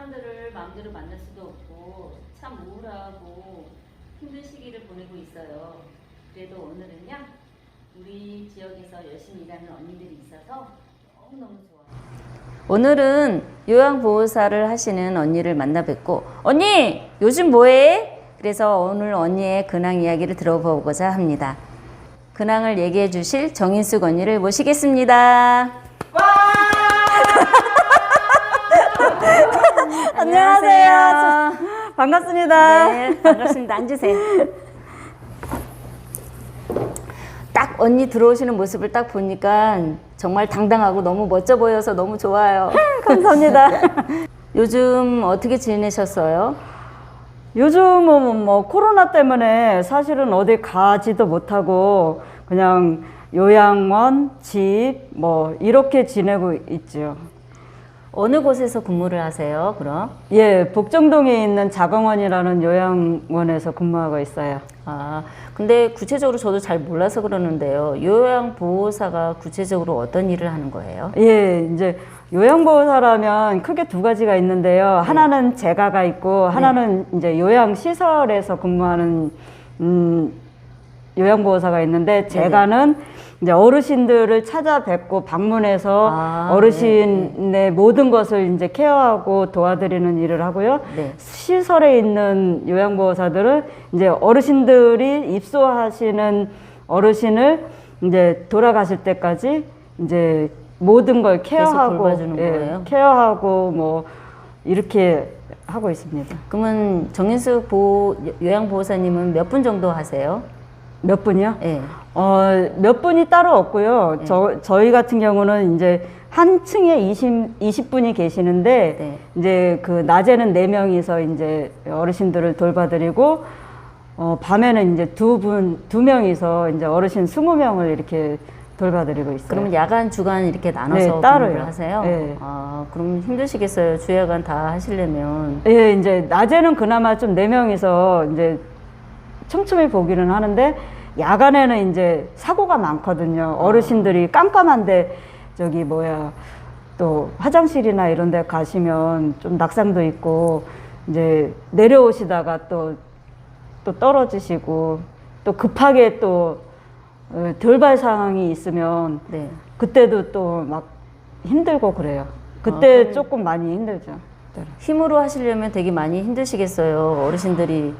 사람들을 마음대로 만날 수도 없고 참 우울하고 힘든 시기를 보내고 있어요. 그래도 오늘은요 우리 지역에서 열심히 일하는 언니들이 있어서 너무너무 좋아요. 오늘은 요양보호사를 하시는 언니를 만나 뵙고 언니 요즘 뭐해? 그래서 오늘 언니의 근황 이야기를 들어보고자 합니다. 근황을 얘기해 주실 정인숙 언니를 모시겠습니다. 안녕하세요. 반갑습니다. 네, 반갑습니다. 앉으세요. 딱 언니 들어오시는 모습을 딱 보니까 정말 당당하고 너무 멋져 보여서 너무 좋아요. 감사합니다. 요즘 어떻게 지내셨어요? 요즘은 뭐 코로나 때문에 사실은 어디 가지도 못하고 그냥 요양원, 집, 뭐 이렇게 지내고 있죠. 어느 곳에서 근무를 하세요, 그럼? 예, 복정동에 있는 자강원이라는 요양원에서 근무하고 있어요. 아, 근데 구체적으로 저도 잘 몰라서 그러는데요. 요양보호사가 구체적으로 어떤 일을 하는 거예요? 예, 이제 요양보호사라면 크게 두 가지가 있는데요. 하나는 재가가 있고 하나는 이제 요양시설에서 근무하는 음, 요양보호사가 있는데 재가는 이제 어르신들을 찾아뵙고 방문해서 아, 어르신의 모든 것을 이제 케어하고 도와드리는 일을 하고요. 네. 시설에 있는 요양보호사들은 이제 어르신들이 입소하시는 어르신을 이제 돌아가실 때까지 이제 모든 걸 케어하고 돌봐주는 거예요? 케어하고 뭐 이렇게 하고 있습니다. 그러면 정인숙 보호, 요양보호사님은 몇 분 정도 하세요? 몇 분이요? 예. 어, 몇 분이 따로 없고요. 네. 저, 저희 같은 경우는 이제 한 층에 20, 20분이 계시는데, 네. 이제 그 낮에는 네명이서 이제 어르신들을 돌봐드리고, 어, 밤에는 이제 두 분, 두 명이서 이제 어르신 20명을 이렇게 돌봐드리고 있어요. 그러면 야간, 주간 이렇게 나눠서 네, 따로요. 근무를 하세요? 네. 아, 그럼 힘드시겠어요. 주야간 다 하시려면. 예, 이제 낮에는 그나마 좀 네명이서 이제 촘촘히 보기는 하는데 야간에는 이제 사고가 많거든요. 어르신들이 깜깜한데 저기 뭐야 또 화장실이나 이런 데 가시면 좀 낙상도 있고 이제 내려오시다가 또 또 떨어지시고 또 급하게 또 어, 돌발 상황이 있으면 네. 그때도 또 막 힘들고 그래요. 그때 아, 조금 많이 힘들죠. 네. 힘으로 하시려면 되게 많이 힘드시겠어요. 어르신들이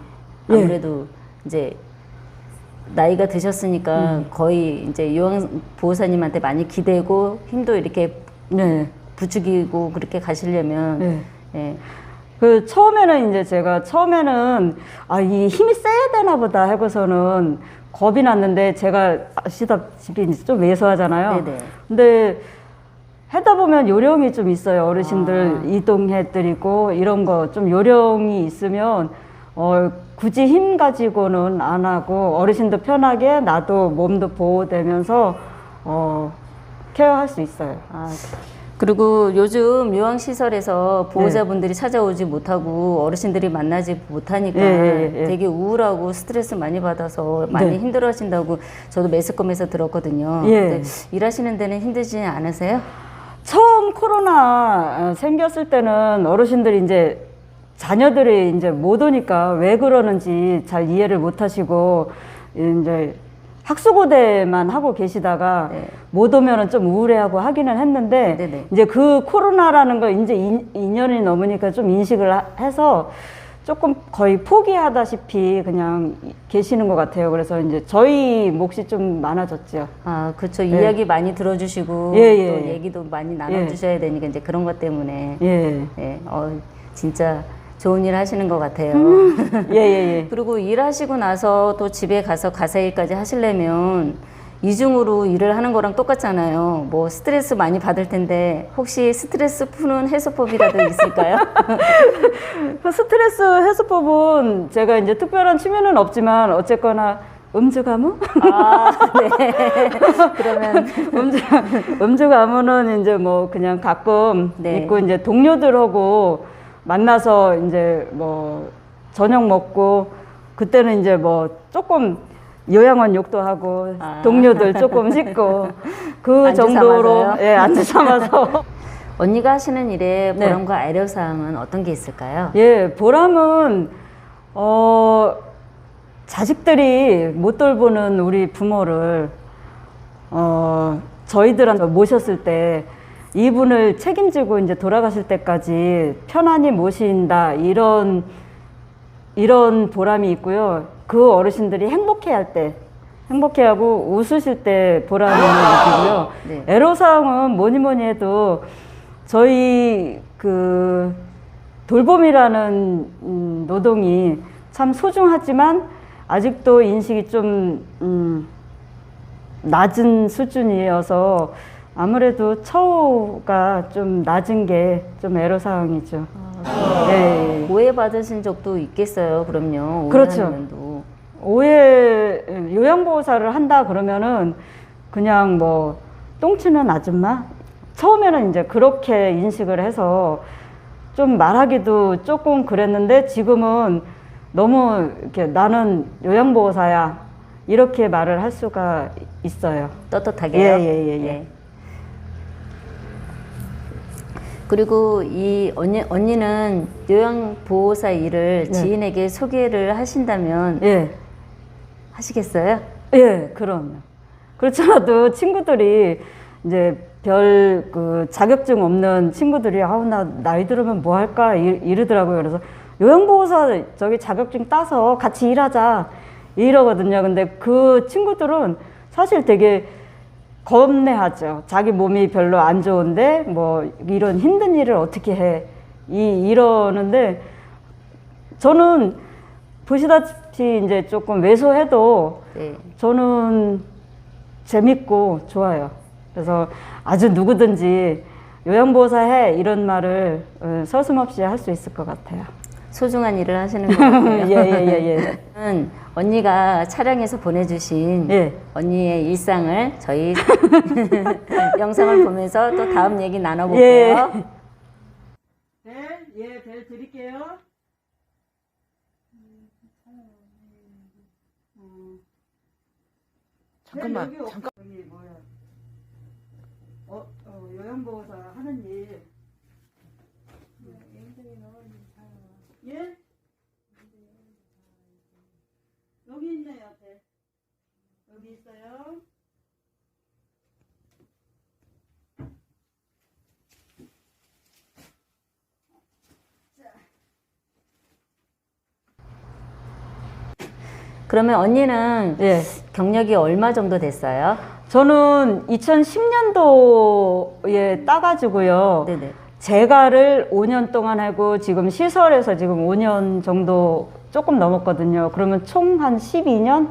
예. 아무래도 이제 나이가 드셨으니까 음. 거의 이제 요양 보호사님한테 많이 기대고 힘도 이렇게 네. 부추기고 그렇게 가시려면 네. 예. 그 처음에는 이제 제가 처음에는 아 이 힘이 세야 되나 보다 하고서는 겁이 났는데 제가 아시다시피 좀 왜소하잖아요. 네네. 근데 하다 보면 요령이 좀 있어요. 어르신들 아. 이동해 드리고 이런 거 좀 요령이 있으면 어 굳이 힘 가지고는 안 하고 어르신도 편하게 나도 몸도 보호되면서 어 케어할 수 있어요. 아, 그리고 요즘 요양시설에서 보호자분들이 찾아오지 못하고 어르신들이 만나지 못하니까 예, 예, 예. 되게 우울하고 스트레스 많이 받아서 많이 네. 힘들어 하신다고 저도 매스컴에서 들었거든요. 예. 근데 일하시는 데는 힘들지 않으세요? 처음 코로나 어, 생겼을 때는 어르신들이 이제 자녀들이 이제 못 오니까 왜 그러는지 잘 이해를 못 하시고 이제 학수고대만 하고 계시다가 네. 못 오면은 좀 우울해하고 하기는 했는데 네네. 이제 그 코로나라는 거 이제 2년이 넘으니까 좀 인식을 하- 해서 조금 거의 포기하다시피 그냥 계시는 것 같아요. 그래서 이제 저희 몫이 좀 많아졌죠. 아, 그렇죠. 예. 이야기 많이 들어주시고 예, 예, 또 예. 얘기도 많이 나눠주셔야 되니까 이제 그런 것 때문에 예. 예, 어, 진짜 좋은 일 하시는 것 같아요. 예, 예, 예. 그리고 일하시고 나서 또 집에 가서 가사 일까지 하시려면 이중으로 일을 하는 거랑 똑같잖아요. 뭐 스트레스 많이 받을 텐데 혹시 스트레스 푸는 해소법이라도 있을까요? 그 스트레스 해소법은 제가 이제 특별한 취미는 없지만 어쨌거나 음주 가무? 아, 네. 그러면 음주, 음주 가무는 이제 뭐 그냥 가끔 네. 있고 이제 동료들하고 만나서 이제 뭐 저녁 먹고 그때는 이제 뭐 조금 요양원 욕도 하고 아. 동료들 조금 씻고 그 안주 정도로 삼아서요? 예, 안주 삼아서 언니가 하시는 일에 네. 보람과 애로사항은 어떤 게 있을까요? 예, 보람은 어 자식들이 못 돌보는 우리 부모를 어 저희들한테 모셨을 때 이분을 책임지고 이제 돌아가실 때까지 편안히 모신다 이런 이런 보람이 있고요. 그 어르신들이 행복해 할 때 행복해하고 웃으실 때 보람을 느끼고요. 네. 애로사항은 뭐니 뭐니 해도 저희 그 돌봄이라는 음, 노동이 참 소중하지만 아직도 인식이 좀 음, 낮은 수준이어서 아무래도 처우가 좀 낮은 게 좀 애로사항이죠. 예, 예. 오해받으신 적도 있겠어요. 그럼요. 그렇죠. 오해하는 면도. 오해 요양보호사를 한다 그러면은 그냥 뭐 똥치는 아줌마 처음에는 이제 그렇게 인식을 해서 좀 말하기도 조금 그랬는데 지금은 너무 이렇게 나는 요양보호사야 이렇게 말을 할 수가 있어요. 떳떳하게요. 예, 예, 예, 예. 그리고 이 언니 언니는 요양보호사 일을 네. 지인에게 소개를 하신다면 예, 하시겠어요? 예, 그럼요. 그렇잖아도 친구들이 이제 별 그 자격증 없는 친구들이 아우 나 나이 들으면 뭐 할까 이- 이러더라고요. 그래서 요양보호사 저기 자격증 따서 같이 일하자 이러거든요. 근데 그 친구들은 사실 되게 겁내하죠. 자기 몸이 별로 안 좋은데 뭐 이런 힘든 일을 어떻게 해 이 이러는데 저는 보시다시피 이제 조금 왜소해도 네. 저는 재밌고 좋아요. 그래서 아주 누구든지 요양보호사 해 이런 말을 어, 서슴없이 할 수 있을 것 같아요. 소중한 일을 하시는 것 같아요. 예예예 예. 은 언니가 촬영해서 보내주신 예. 언니의 일상을 저희 영상을 보면서 또 다음 얘기 나눠볼게요. 예. 벨, 예, 벨 드릴게요. 잠깐만, 여기 없- 잠깐. 여기 뭐야? 어, 어 요양보호사 하는 일. 예? 여기 있네요, 벨. 있어요. 그러면 언니는 예. 경력이 얼마 정도 됐어요? 저는 2010년도에 따가지고요. 네네. 재가를 5년 동안 하고 지금 시설에서 지금 5년 정도 조금 넘었거든요. 그러면 총 한 12년?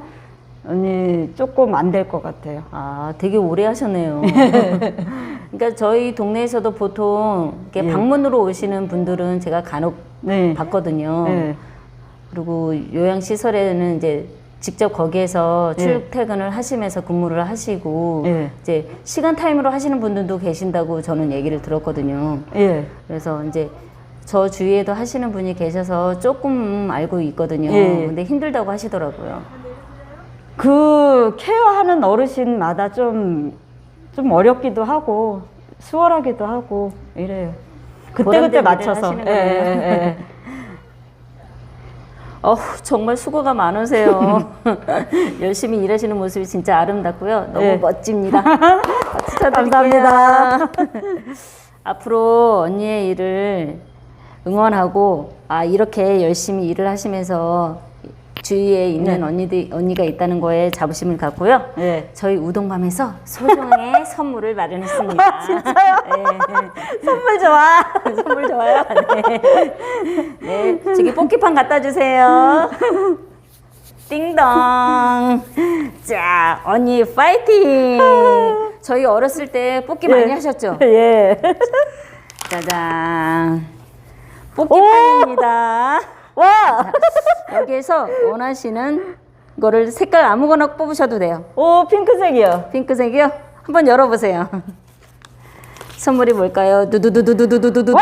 아니, 조금 안 될 것 같아요. 아, 되게 오래 하셨네요. 그러니까 저희 동네에서도 보통 이렇게 예. 방문으로 오시는 분들은 제가 간혹 네. 봤거든요. 네. 그리고 요양 시설에는 이제 직접 거기에서 예. 출퇴근을 하시면서 근무를 하시고 예. 이제 시간 타임으로 하시는 분들도 계신다고 저는 얘기를 들었거든요. 예. 그래서 이제 저 주위에도 하시는 분이 계셔서 조금 알고 있거든요. 예. 근데 힘들다고 하시더라고요. 그 케어하는 어르신마다 좀, 좀 어렵기도 하고, 수월하기도 하고, 이래요. 그때그때 맞춰서. 예. 예, 예. 어 정말 수고가 많으세요. 열심히 일하시는 모습이 진짜 아름답고요. 너무 예. 멋집니다. 박수 쳐드릴게요. 감사합니다. 앞으로 언니의 일을 응원하고 아 이렇게 열심히 일을 하시면서 주위에 있는 네. 언니들 언니가 있다는 거에 자부심을 갖고요. 예. 저희 우동밤에서 소정의 선물을 마련했습니다. 진짜요? 선물 좋아. 선물 좋아요. 네. 네, 저기 뽑기판 갖다 주세요. 띵동. 자, 언니 파이팅. 저희 어렸을 때 뽑기 많이 하셨죠? 예. 짜잔. 뽑기판입니다. 와! 여기에서 원하시는 거를 색깔 아무거나 뽑으셔도 돼요. 오, 핑크색이요. 핑크색이요? 한번 열어보세요. 선물이 뭘까요? 두두두두두두두두.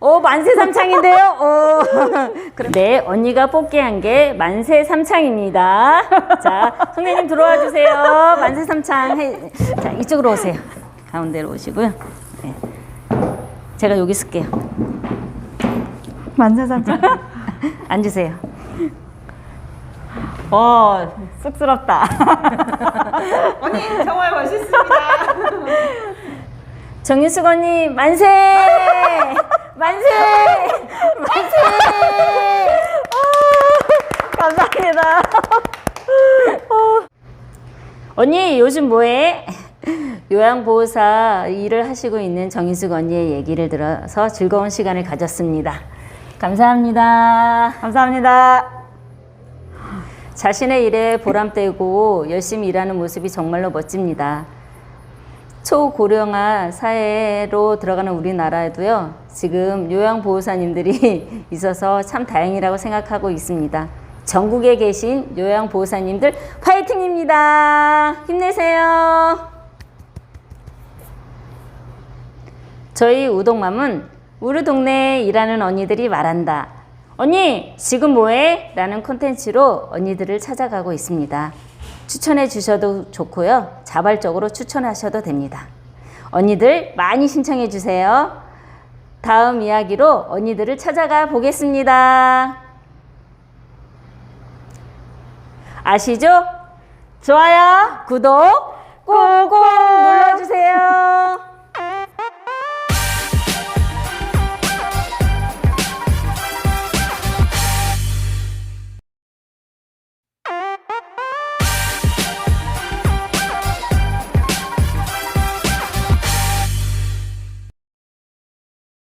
오 만세 삼창인데요. 오. 그럼 네 언니가 뽑기 한게 만세 삼창입니다. 자 선생님 들어와 주세요. 만세 삼창 해. 자 이쪽으로 오세요. 가운데로 오시고요. 네. 제가 여기 쓸게요. 만세삼창. 앉으세요. 어, 쑥스럽다. 언니 정말 멋있습니다. 정윤숙 언니 만세! 만세! 만세! 감사합니다. 언니 요즘 뭐해? 요양보호사 일을 하시고 있는 정인숙 언니의 얘기를 들어서 즐거운 시간을 가졌습니다. 감사합니다. 감사합니다. 자신의 일에 보람되고 열심히 일하는 모습이 정말로 멋집니다. 초고령화 사회로 들어가는 우리나라에도요, 지금 요양보호사님들이 있어서 참 다행이라고 생각하고 있습니다. 전국에 계신 요양보호사님들 파이팅입니다. 힘내세요. 저희 우동맘은 우리 동네에 일하는 언니들이 말한다. 언니, 지금 뭐해? 라는 콘텐츠로 언니들을 찾아가고 있습니다. 추천해 주셔도 좋고요. 자발적으로 추천하셔도 됩니다. 언니들 많이 신청해 주세요. 다음 이야기로 언니들을 찾아가 보겠습니다. 아시죠? 좋아요. 구독 꾹꾹 눌러주세요.